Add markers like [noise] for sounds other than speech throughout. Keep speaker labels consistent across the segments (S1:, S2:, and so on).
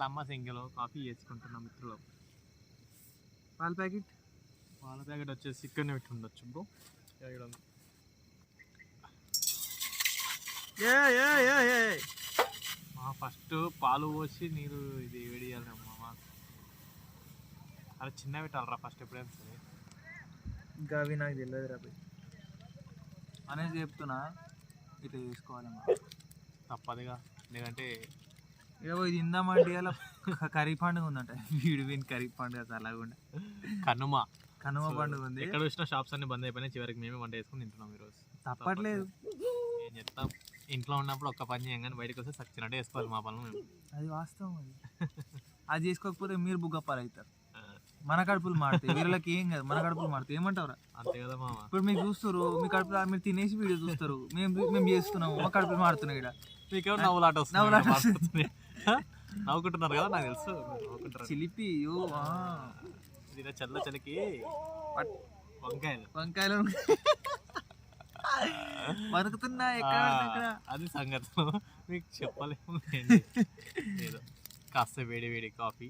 S1: లమ్మ సింగిలో coffee చేసుకుంటున్నాం మిత్రులు.
S2: పాల ప్యాకెట్?
S1: పాల ప్యాకెట్ వచ్చేసి ఇక్కడనే పెట్టి ఉండొచ్చు బ్రో. ఇక్కడ మా ఫస్ట్ పాలు పోసి నీరు ఇది వేడి చేయాలి మామ అలా చిన్న పెట్టాలరా ఫస్ట్ ఎప్పుడైనా సరే.
S2: ఇంకా అవి నాకు తెలియదు రా అనేది చెప్తున్నా ఇట్లా చేసుకోవాలమ్మా
S1: తప్పదుగా. ఎందుకంటే
S2: ఏవో ఇది ఇందామంటే ఇలా కర్రీ పండుగ ఉందంట. వీడు వీని కర్రీ పండుగ అలాగుండా
S1: కనుమ.
S2: కనుమ పండుగ ఉంది.
S1: ఎక్కడ చూసినా షాప్స్ అన్ని బంద్ అయిపోయినాయి. చివరికి మేమే వంట వేసుకుని తింటున్నాం ఈరోజు.
S2: తప్పట్లేదు.
S1: ఏం చెప్తాం ఇంట్లో ఉన్నప్పుడు ఒక్క పని చేయగానే బయటకు వస్తే సచ్చినట్టు వేసుకోవాలి మా పనులు మేము.
S2: అది వాస్తవం అది. అది చేసుకోకపోతే మీరు బుగ్గప్పాలు అవుతారు మన కడుపులు మాడతాయి వీళ్ళకి ఏం కాదు. మన కడుపులు మాడతాయి ఏమంటావురా?
S1: అంతే కదా మామ.
S2: ఇప్పుడు మీరు చూస్తారు మీ కడుపులో మీరు తినేసి వీడియో చూస్తారు మేము మేము చేస్తున్నాము. మా కడుపులు మాడుతున్నాయి ఇక్కడ.
S1: మీకేమో నవ్వులాట వస్తుంది.
S2: నవ్వులాట.
S1: నవ్వుకుంటున్నారు కదా నాకు తెలుసు.
S2: చిలిపి.
S1: ఇది చల్ల చలికి వంకాయలు.
S2: వంకాయలు ఎక్కడ అక్కడ.
S1: అది సంగతి మీకు చెప్పలేము. ఏదో కాస్త వేడి వేడి కాఫీ.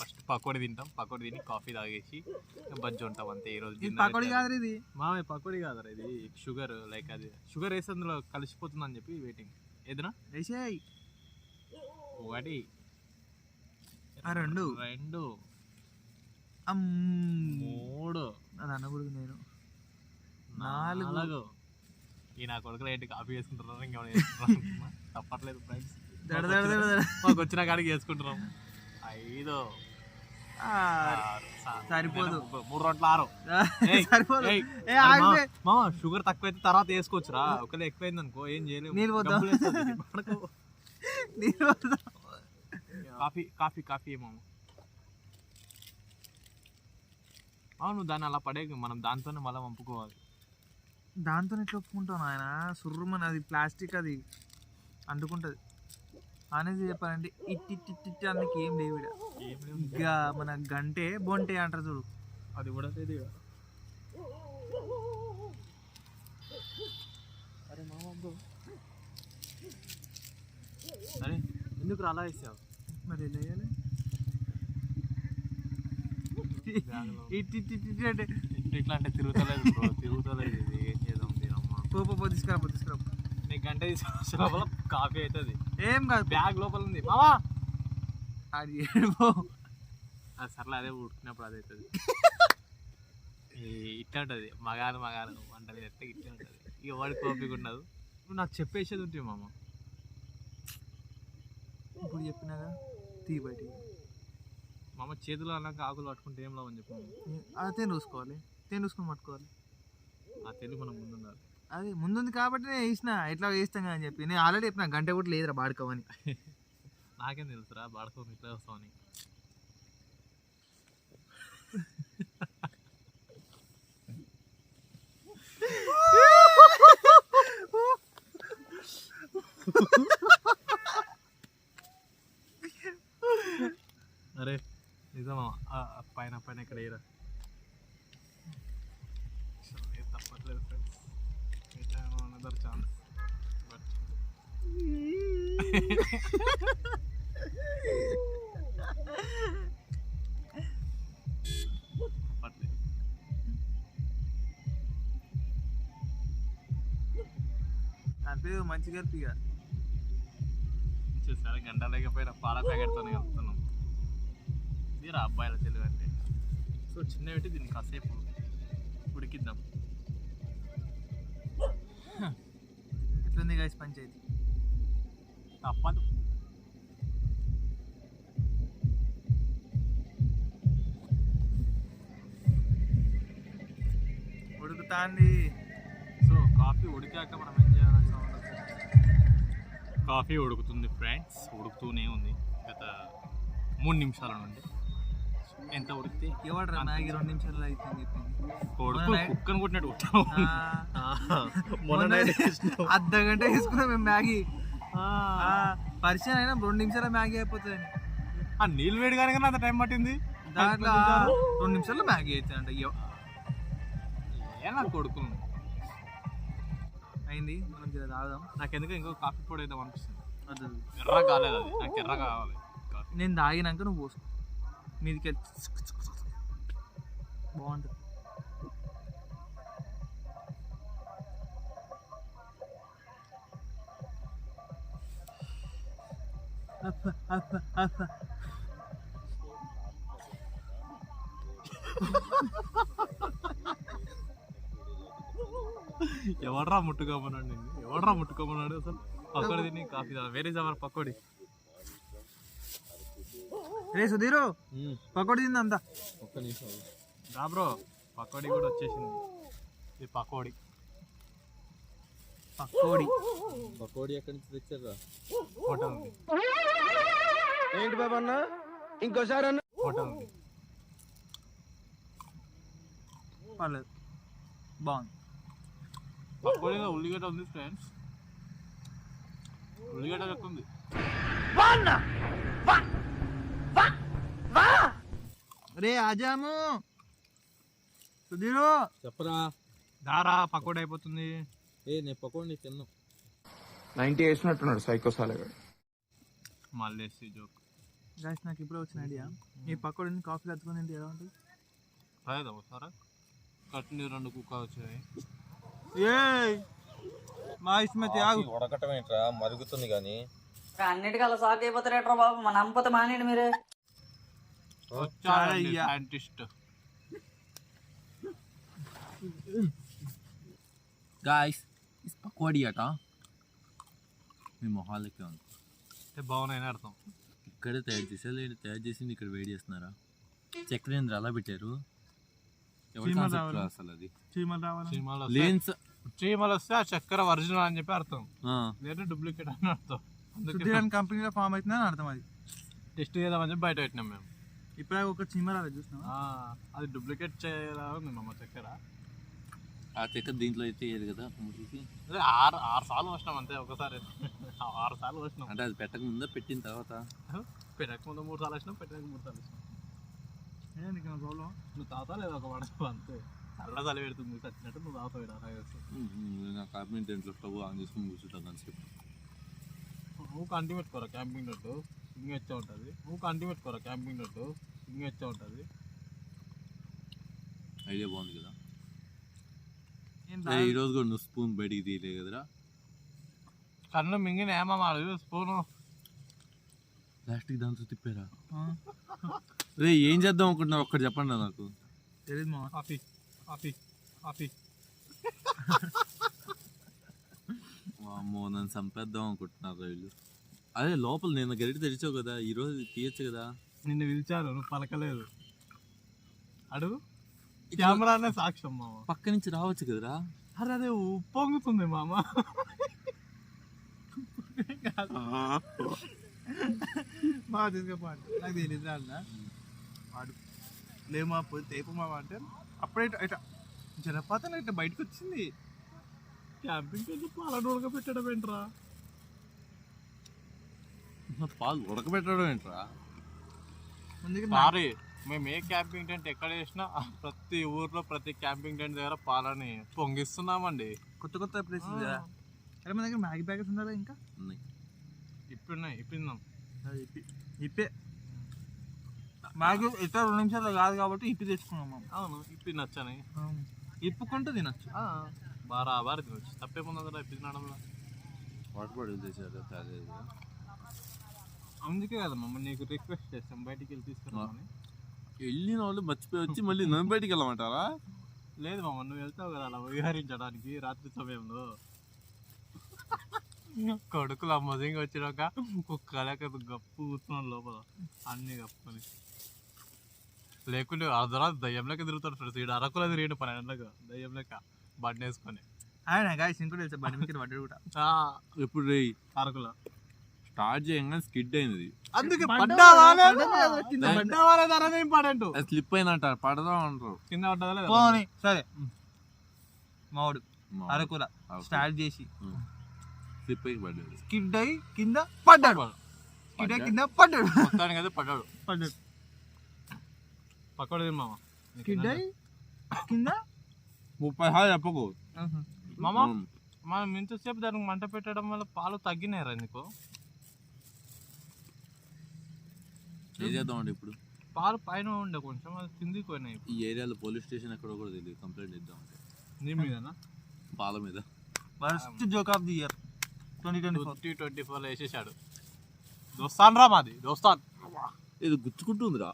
S1: ఫస్ట్ పకోడీ తింటాం. పకోడీ తిని కాఫీ తాగేసి బజ్జి ఉంటాం అంతే. ఈ రోజు
S2: పకోడీ కాదు ఇది.
S1: మామయ్య పకోడీ కాదరా ఇది. షుగర్ లైక్ అది. షుగర్ వేసి అందులో కలిసిపోతుంది అని చెప్పి వెయిటింగ్ ఏదైనా?
S2: వేసేయ్.
S1: ఒకటి.
S2: రెండు.
S1: రెండు. మూడు.
S2: అది అనకూడదు నేను. నాలుగు.
S1: ఈ నా కొడుకులు ఏంటి కాఫీ చేసుకుంటున్నారు? ఇంకేమైనా? [laughs] తప్పట్లేదు ఫ్రెండ్స్. మాకు వచ్చిన కాడికి చేసుకుంటున్నాం. ఐదు.
S2: సరిపోదు.
S1: మూడు- రోట్ల ఆరు. [laughs]
S2: సరిపోదు.
S1: మామ, షుగర్ తక్కువైతే తర్వాత వేసుకోవచ్చురా. ఒకవేళ ఎక్కువైంది అనుకో ఏం చేయలేము. కాఫీ కాఫీ కాఫీ మామ అవును దాన్ని అలా పడే మనం దాంతోనే మళ్ళీ పంపుకోవాలి
S2: దాంతో ఎట్లా ఒప్పుకుంటాను ఆయన సుర్రుమని అది ప్లాస్టిక్ అది అంటుకుంటది. అనేది చెప్పాలంటే ఇట్టి ఇట్టి అన్నకి ఏం లేవు ఈడ.
S1: ఏం లేదు.
S2: ఇక మన గంటే బొంటే అంటారు చూడు.
S1: అది కూడా లేదు ఇక. అరే మామ బ్రో అరే ఎందుకు అలా వేసావు?
S2: మరి వేయాలి?
S1: ఇట్లా అంటే తిరుగుతలేదు తిరుగుతలేదు ఇది ఏం చేద్దాం దీనమ్మ
S2: పో పో, పో తీసుకురా తీసుకురా.
S1: నీకు గంట తీసుకొచ్చే లోపల కాఫీ అవుతుంది.
S2: ఏం కాదు.
S1: బ్యాగ్ లోపల ఉంది. మామా
S2: అది ఏడుపో
S1: అది సర్లే అదే ఉడికినప్పుడు అదే అవుతుంది. ఇట్లా ఉంటుంది. మగాను మగాను వంటలు చేస్తే ఇట్లా ఉంటుంది. ఇక వాడి కోపిక ఉండదు నువ్వు నాకు చెప్పేసేది ఉంటుంది మామ.
S2: ఇప్పుడు చెప్పినాగా తీ బయటికి.
S1: మామ చేతులు అన్నాక ఆకులు పట్టుకుంటే ఏం లాభం.
S2: అది తేను చూసుకోవాలి తేను చూసుకొని పట్టుకోవాలి.
S1: ఆ తెలుగు మనం ముందుండాలి.
S2: అది ముందుంది కాబట్టి నేను వేసిన ఎట్లా వేస్తాం కదా అని చెప్పి. నేను ఆల్రెడీ చెప్పిన గంట కూడా లేదురా బాడుకోవని [laughs]
S1: నాకేం తెలుసురా బాడుకోని ఇట్లా వస్తామని. అరే [laughs] [laughs] నిజమా ఆ, ఆ కానీ ఇక్కడ ఇరా తప్పట్లేదు ఫ్రెండ్స్ అనదర్ ఛాన్స్ బట్
S2: అంటే మంచి కలిపి ఇక
S1: చూసారా గంట లేకపోయినా పాల ప్యాకెట్తోనే కలుపుతున్నాం. మీరు అబ్బాయిల తెలుగు అంటే? సో చిన్న పెట్టి దీన్ని కాసేపు ఉడికిద్దాం.
S2: ఎట్లుంది గైస్ పంచాయతీ?
S1: తప్పదు.
S2: ఉడుకుతాంది.
S1: సో కాఫీ ఉడికాక మనం ఏం చేయాలి సౌండ్ కాఫీ ఉడుకుతుంది ఫ్రెండ్స్ ఉడుకుతూనే ఉంది గత మూడు నిమిషాల నుండి. ఎంత ఉడికితే
S2: ఎవడరా మ్యాగీ రెండు నిమిషాలు అవుతుంది చెప్పింది
S1: కొడుకు కుక్కను కొట్టినట్టు కొట్టావు. మొన్న.
S2: అర్ధ గంట వేసుకున్నాం మేము మ్యాగీ. పరిచయం అయినా రెండు నిమిషాల మ్యాగీ అయిపోతుంది
S1: ఆ నీళ్ళు వేడిగానే కానీ అంత టైం పట్టింది?
S2: దాంట్లో రెండు నిమిషాల్లో మ్యాగీ అవుతుంది అంట
S1: ఏ నా కొడుకు?
S2: అయింది. మనం జర తాగుదాం.
S1: నాకెందుకు ఇంకో కాఫీ పొడి వేద్దాం అనిపిస్తుంది ఎర్ర కాలేదు అది. నాకు ఎర్ర కావాలి.
S2: నేను తాగినాక నువ్వు పోసుకో. మీదికి బాగుంటుంది. అప్ప అప్ప అప్ప.
S1: ఎవడ్రా ముట్టుకోమన్నాడు నేను ఎవడ్రా ముట్టుకోమన్నాడు అసలు? పకోడి తిని కాఫీ వేరే జవర్ పకోడీ.
S2: రే సుధీరు పకోడి తిందా అంతా
S1: ఒక్క నిమిషం. రా బ్రో పకోడి కూడా వచ్చేసింది. ఇది పకోడి.
S2: పకోడి.
S3: పకోడీ ఎక్కడి నుంచి తెచ్చారా
S1: హోటల్. ఉంది
S3: ఏంటి బాబు అన్న? ఇంకోసారి అన్న.
S1: హోటల్. ఉంది
S2: పర్లేదు. బాగుంది.
S1: పకోడీలో ఉల్లిగడ్డ ఉంది ఫ్రెండ్స్. ఉల్లిగడ్డ లెక్క ఉంది
S2: రే ఆజాము! సుధీరు!
S3: చెప్పరా?
S1: దారా పకోడీ అయిపోతుంది.
S3: ఏ నేను పకోడీ తిన్నా.
S4: నైన్టీ వేసినట్టున్నాడు సైకో సాలగాడు.
S1: మళ్ళీ జోక్.
S2: గాయస్ నాకు ఇప్పుడే వచ్చిన ఐడియా ఈ పకోడీని కాఫీ అద్దుకొని తింటే ఎలా ఉంటుంది?
S1: రాయదా ఒకసారా కట్టిన రెండు కుక్క వచ్చాయి.
S2: ఏ మా ఇష్టమైతే ఆగు.
S3: ఉడకటం ఏంట్రా మరుగుతుంది కానీ.
S5: అన్నిటికల్లా సాక్ అయిపోతారేట్రా బాబు? మన నమ్మపోతే మానేయండి మీరే.
S1: సైంటిస్ట్
S3: గాయస్ పకోడీ అట మీ మొహాలకి ఉంది.
S1: అంటే బాగున్నాయని అర్థం.
S3: ఇక్కడే తయారు చేసా లేదు తయారు చేసింది ఇక్కడ వేడి చేస్తున్నారా? చక్రేంద్ర అలా పెట్టారు. అసలు అది? లేన్స్
S1: చీమలు వస్తే ఆ చక్కెర ఒరిజినల్ అని చెప్పి అర్థం. లేదా డూప్లికేట్ అని అర్థం.
S2: కంపెనీలో ఫామ్ అవుతుందని అర్థం అది.
S1: టెస్ట్ చేద్దామని చెప్పి బయట పెట్టినాం మేము.
S2: ఇప్పుడే ఒక చీమ రాలేదు చూసినా
S1: ఆ, అది డూప్లికేట్ చేయాలా ఉంది మమ్మ చక్కెర
S3: ఆ చక్కెర దీంట్లో అయితే ఏది కదా.
S1: అదే ఆరు ఆరు సార్లు వచ్చినాం అంతే ఒకసారి. ఆరు సార్లు వచ్చినాం.
S3: అంటే అది పెట్టక ముందే పెట్టిన తర్వాత.
S1: పెట్టక ముందు మూడు సార్లు వచ్చినాం పెట్టక మూడు సార్లు వచ్చినాం.
S2: ఏ నీకు ప్రాబ్లం
S1: నువ్వు తాతా లేదా ఒక వడకు అంతే. చల్ల చలి పెడుతుంది చచ్చినట్టు నువ్వు వస్తుంది.
S3: ఉమ్, నా కార్పెంట్ ఇంట్లో స్టవ్ ఆన్ చేసుకుని కూర్చుంటాను కాసేపు
S1: నువ్వు కంటి పెట్టుకోరా క్యాంపింగ్ నట్టు ఇంక వచ్చే ఉంటుంది. నువ్వు కంటి పెట్టుకోరా క్యాంపింగ్ నట్టు ఇంక వచ్చే ఉంటుంది.
S3: ఐడియా బాగుంది కదా. ఈ రోజు కూడా నువ్వు స్పూన్ బయటికి తీయలే కదరా?
S1: కన్ను మింగిన ఏమా మాడు స్పూను
S3: ప్లాస్టిక్ దాంతో తిప్పారా? రే ఏం చేద్దాం అనుకుంటున్నావు? ఒక్కటి చెప్పండి నాకు.
S2: తెలీదు మా
S1: కాఫీ కాఫీ కాఫీ
S3: అమ్మో నన్ను చంపేద్దాం అనుకుంటున్నారు వీళ్ళు? అదే లోపల నేను గరిట తెరిచావు కదా ఈ రోజు తీయచ్చు కదా.
S1: నిన్ను పిలిచారు నువ్వు పలకలేదు. అడుగు. కెమెరానే సాక్ష్యం మామ.
S3: పక్క నుంచి రావచ్చు కదరా.
S1: అరే అదే ఉప్పొంగుతుంది మామ.
S2: మా తీసుకుపోండి. నాకు తెలియదు అన్న. వాడు లేమా పోయి తేపమా అంటే అప్పుడే ఇట్ట జలపాతం ఇట్లా బయటకు వచ్చింది
S1: క్యాంపింగ్ వెళ్ళి పాలను ఉడకబెట్టడం ఏంట్రా?
S3: పాలు ఉడకబెట్టడం ఏంట్రా?
S1: సారీ మేము ఏ క్యాంపింగ్ టెంట్ ఎక్కడ వేసినా ప్రతి ఊర్లో ప్రతి క్యాంపింగ్ టెంట్ దగ్గర పాలని పొంగిస్తున్నామండి.
S2: కొత్త కొత్త ప్లేసెస్ అరే మన దగ్గర మ్యాగీ ప్యాకెట్స్ ఉండాలి ఇంకా?
S3: ఉన్నాయి.
S1: ఇప్పుడున్నాయి ఇప్పిందాం
S2: అది ఇప్పి ఇప్పే. మ్యాగీ ఇతర రెండు నిమిషాలు కాదు కాబట్టి ఇప్పి తెచ్చుకున్నాం
S1: అవును ఇప్పి నచ్చని.
S2: ఇప్పుకుంటూ తినొచ్చు.
S1: బారా బారి తినొచ్చు. తప్పేముంది కదా ఇప్పి తినడంలో
S3: వాటర్ బాటిల్ తెచ్చారు తాగలేదు కదా.
S1: అందుకే కదా మమ్మల్ని నీకు రిక్వెస్ట్ చేస్తాం బయటికి వెళ్ళి తీసుకురామని
S3: వెళ్ళిన వాళ్ళు మర్చిపోయి వచ్చి మళ్ళీ నన్ను బయటికి వెళ్ళమంటారా?
S1: లేదు మామ నువ్వు వెళ్తావు కదా అలా విహరించడానికి రాత్రి సమయంలో. కొడుకులు ఆ మొదటిగా వచ్చినాక కుక్కలక గప్పు కూర్చున్నాను లోపల అన్ని కప్పుకొని లేకుంటే అర్ధరాత్రి దయ్యంలోకి తిరుగుతాడు ఫ్రెండ్స్ ఈడు అరకులో తిరిగిన పన్నెండులకు దయ్యం లెక్క బండి వేసుకొని.
S2: ఆయన గాయస్ ఇంకోటి తెలుసా బండి మీద పడ్డాడు కూడా
S1: ఆ,
S3: ఎప్పుడు
S1: అరకులో.
S3: స్టార్ట్ చేయగానే స్కిడ్ అయింది.
S1: అందుకే ఇంపార్టెంట్
S3: స్లిప్ అయినట్ట పడదా అంటారు.
S1: కింద పడ్డదా
S2: సరే. మావాడు
S3: మా
S2: అరకుల
S3: అరకు.
S2: స్టార్ట్ చేసి.
S3: స్లిప్ అయ్యి పడ్డాడు.
S2: స్కిడ్ అయి కింద పడ్డాడు. స్కిడ్ అయి కింద పడ్డాడు.
S1: మొత్తానికి అయితే పడ్డాడు.
S2: పడ్డాడు.
S1: పక్కడు మామ.
S2: స్కిడ్ అయి కింద?
S3: ముప్పై హాయి చెప్పకు.
S1: మామ. మనం ఇంతసేపు దానికి మంట పెట్టడం వల్ల పాలు తగ్గినాయిరా నీకు?
S3: ఏం చేద్దామండి ఇప్పుడు?
S1: పాలు పైన ఉండే కొంచెం అది కిందికి పోయినాయి
S3: ఈ ఏరియాలో పోలీస్ స్టేషన్ ఎక్కడో కూడా తెలియదు కంప్లైంట్ ఇద్దామంటే
S1: నీ మీదనా?
S3: పాల మీద.
S2: First joke of the year twenty twenty four.
S1: Twenty twenty ఫోర్లో వేసేసాడు. దోస్తాన్ రా మాది దోస్తాన్.
S3: ఏదో గుచ్చుకుంటుందిరా?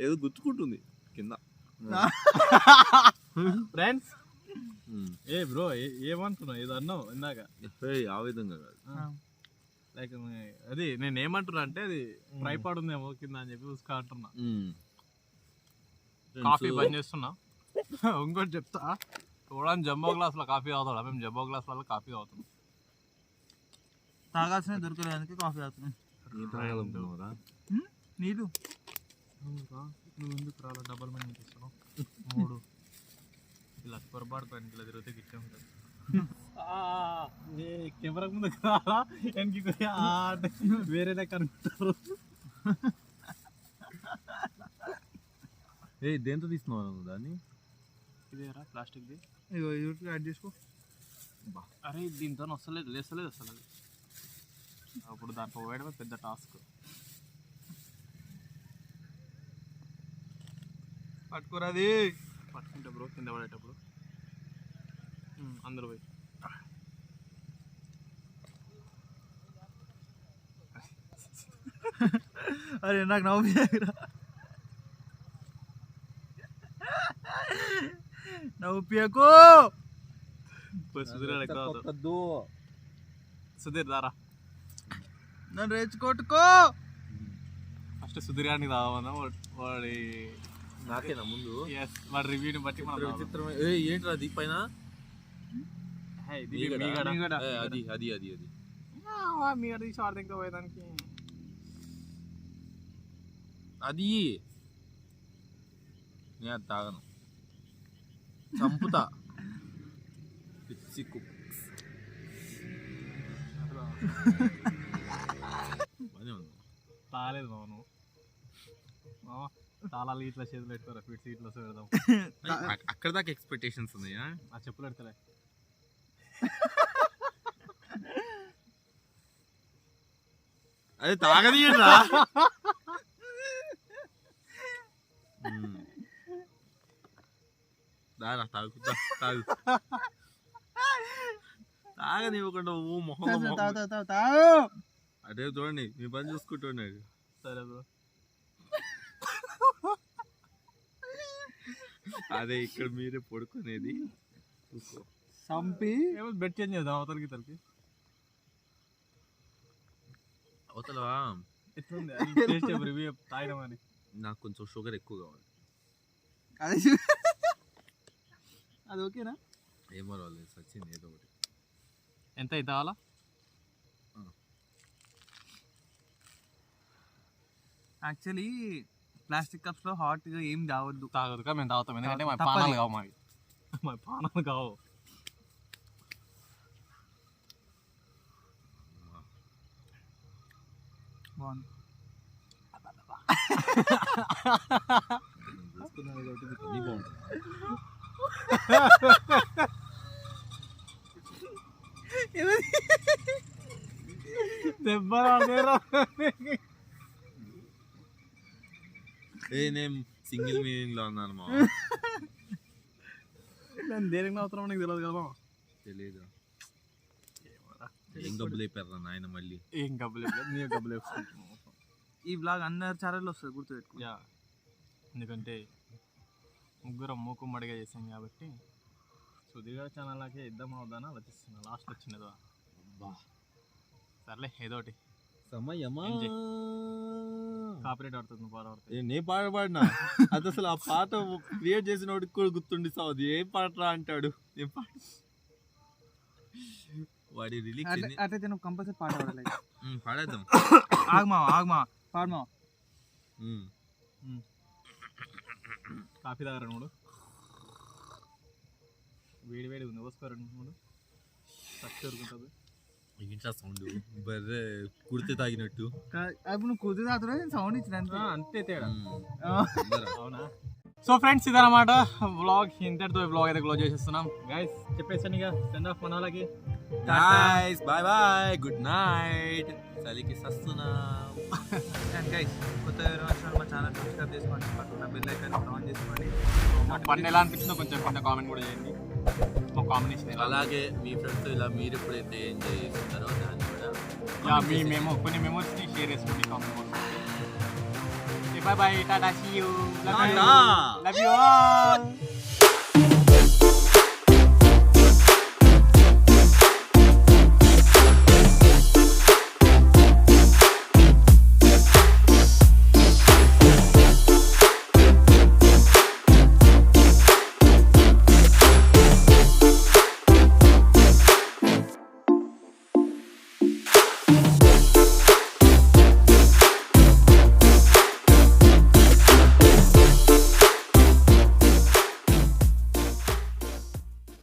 S3: ఏదో గుచ్చుకుంటుంది కింద. [laughs]
S1: ఫ్రెండ్స్. ఏ బ్రో ఏమంటున్నావు? ఏదో అన్నావు ఇందాక.
S3: ఏయ్, ఆ విధంగా కాదు.
S1: లైక్ అది నేను ఏమంటున్నా అంటే అది ట్రైపాడ్ ఉందేమో కింద అని చెప్పి చూసుకో అంటున్నా. కాఫీ బంద్ చేస్తున్నా. ఇంకోటి చెప్తా. చూడడానికి జంబో గ్లాస్లో కాఫీ తాగుతాడా? మేము జంబో గ్లాస్ వల్ల కాఫీ తాగుతాం.
S2: తాగాల్సిన దొరకలేదానికి కాఫీ తాగుతున్నాం? హ్మ్? నీళ్ళు?
S1: నువ్వు ఎందుకు రాలా? డబల్ తీసుకో మూడు. [laughs] ఇలా పొరపాటు పైన ఇలా తిరిగితే గిట్టే ఉంటుంది. కెమెరా ముందు రారా వెనక్కి వేరే లెక్క అనుకుంటారు.
S3: ఏయ్ దేంతో తీస్తున్నావు నువ్వు దాన్ని?
S1: ఇదేరా ప్లాస్టిక్ది
S2: యాడ్ చేసుకో.
S1: అరే దీంతో వస్తలేదు లేస్తలేదు అసలు. అది అప్పుడు దాంట్లో పోయడమే పెద్ద టాస్క్.
S2: పట్టుకోరాది
S1: పట్టుకుంటే బ్రో కింద పడేటప్పుడు. అందరూ పోయి.
S2: అరే నాకు నవ్వు నవ్వు
S1: పోయి సుధీర్. సుధీర్ దారా.
S2: నన్ను రెచ్చుకొట్టుకో
S1: ఫస్ట్ సుధీర్ గారిని తాగమన్నా వాడి
S3: నాకేనా ముందు?
S1: వాడి రివ్యూని బట్టి.
S3: విచిత్రమే ఏంట్రా అది పైన? మీగడ? అది అది అది అది.
S1: ఆ, మీగడ తీసి వాడి దగ్గర పోయేదానికి.
S3: అది. నేను అది తాగను. చంపుతా. పిచ్చి ఉంది.
S1: తాలేదు మామ తాళాలు ఇట్లా చేతులు పెట్టుకోరా ఫిట్స్ ఇట్లా పెడదాం.
S3: అక్- అక్కడ దాకా ఎక్స్పెక్టేషన్స్ ఉన్నాయా?
S1: ఆ చెప్పులు పెడతలే.
S3: అది తాగదీయరా దారా తాగు దా, తాగు. తాగనివ్వకుండా ఓ మొహం అదే చూడండి మీ పని చూసుకుంటున్నాడు.
S1: సరే బ్రో.
S3: అదే ఇక్కడ మీరే పడుకునేది. చూసుకో
S2: చంపి
S1: ఏమో బెట్ చేంజ్ చేద్దాం అవతలకి ఎట్లుంది? టేస్ట్ రివ్యూ తాగినామని
S3: నాకు కొంచెం షుగర్ ఎక్కువ కావాలి.
S2: అది ఓకేనా?
S3: ఏమో రాలేదు సచిన్ ఏదో ఒకటి.
S1: ఎంత అయితే కావాలా
S2: యాక్చువల్లీ ప్లాస్టిక్ కప్స్లో హాట్గా ఏం తాగొద్దు.
S1: తాగదు మేము తాగుతాం. ఎందుకంటే మా. పానాలు కావు మావి. మా పానాలు కావు.
S2: బాగుంది
S3: నేను చూసుకున్నాను కాబట్టి మీకు అన్నీ బాగుంటుంది
S1: దెబ్బ
S3: ఏ నేను సింగిల్ మీనింగ్లో ఉన్నాను మా
S1: నేను దేనికి నవ్వుతున్నావు నీకు తెలియదు కదా మామ.
S3: తెలియదు ఏం గబ్బులు అయిపోయారా నాయన మళ్ళీ.
S1: ఏం గబ్బులు లేదు నీ గబ్బులు వేసుకుంటున్నావు
S2: ఈ బ్లాగ్ అందరి ఛానల్లో వస్తుంది గుర్తుపెట్టుకో.
S1: యా. ఎందుకంటే ముగ్గురం మూకుమ్మడిగా చేసాం కాబట్టి సుధీర్ ఛానల్కే ఇద్దాం అవుదాని ఆలోచిస్తున్నా. లాస్ట్ వచ్చినదో సర్లే ఏదో ఒకటి
S3: సమయమా?
S1: కాపరేట్ ఆడుతుంది పాడబడుతుంది
S3: ఏ, నే పాట పాడినా? అది అసలు ఆ పాట క్రియేట్ చేసిన వాడికి కూడా గుర్తుండి సావది ఏం పాటరా అంటాడు? ఏం పాట? వాడి రిలీజ్
S2: అట్లా- అట్లయితే నువ్వు కంపల్సరీ పాట పాడాలి.
S3: పాడేద్దాం.
S2: ఆగమా ఆగమా పాడమా
S3: ఉమ్.
S1: కాఫీ తాగరా మూడు వేడి వేడి ఉంది పోసుకోరా మూడు ఫస్ట్ దొరుకుంటుంది
S3: ఏంట్రా సౌండ్ బర్రె కుడితే తాగినట్టు.
S2: అప్పుడు నువ్వు కుదిరి తాగుతున్నా నేను సౌండ్ ఇచ్చిన అంతే?
S1: అంతే తేడా.
S3: ఉమ్.
S2: ఆ.
S3: అందరా.
S1: అవునా? సో ఫ్రెండ్స్ ఇదన్నమాట వ్లాగ్ ఇంతటితో వ్లాగ్ అయితే క్లోజ్ చేసేస్తున్నాం. గైస్ చెప్పేసాను ఇక. సెండ్ ఆఫ్ మన వాళ్ళకి
S3: guys bye bye good night చలికి సస్తున్నాం.
S2: అండ్ గైస్ కొత్త వచ్చినా మా ఛానల్ సబ్స్క్రైబ్ చేసుకోండి. పక్కన బెల్ ఐకాన్ ఆన్ చేసుకోండి.
S1: పన్ను ఎలా అనిపించిందో కొంచెం కింద కామెంట్ కూడా చేయండి. మా కాంబినేషన్
S3: అలాగే మీ ఫ్రెండ్స్ ఇలా మీరు ఎప్పుడైతే ఎంజాయ్ చేస్తున్నారో దాన్ని కూడా
S1: మేము కొన్ని మెమోరీస్ని షేర్ చేసుకోండి comment bye bye. Tada. See you. Love
S3: you.
S1: Love you all.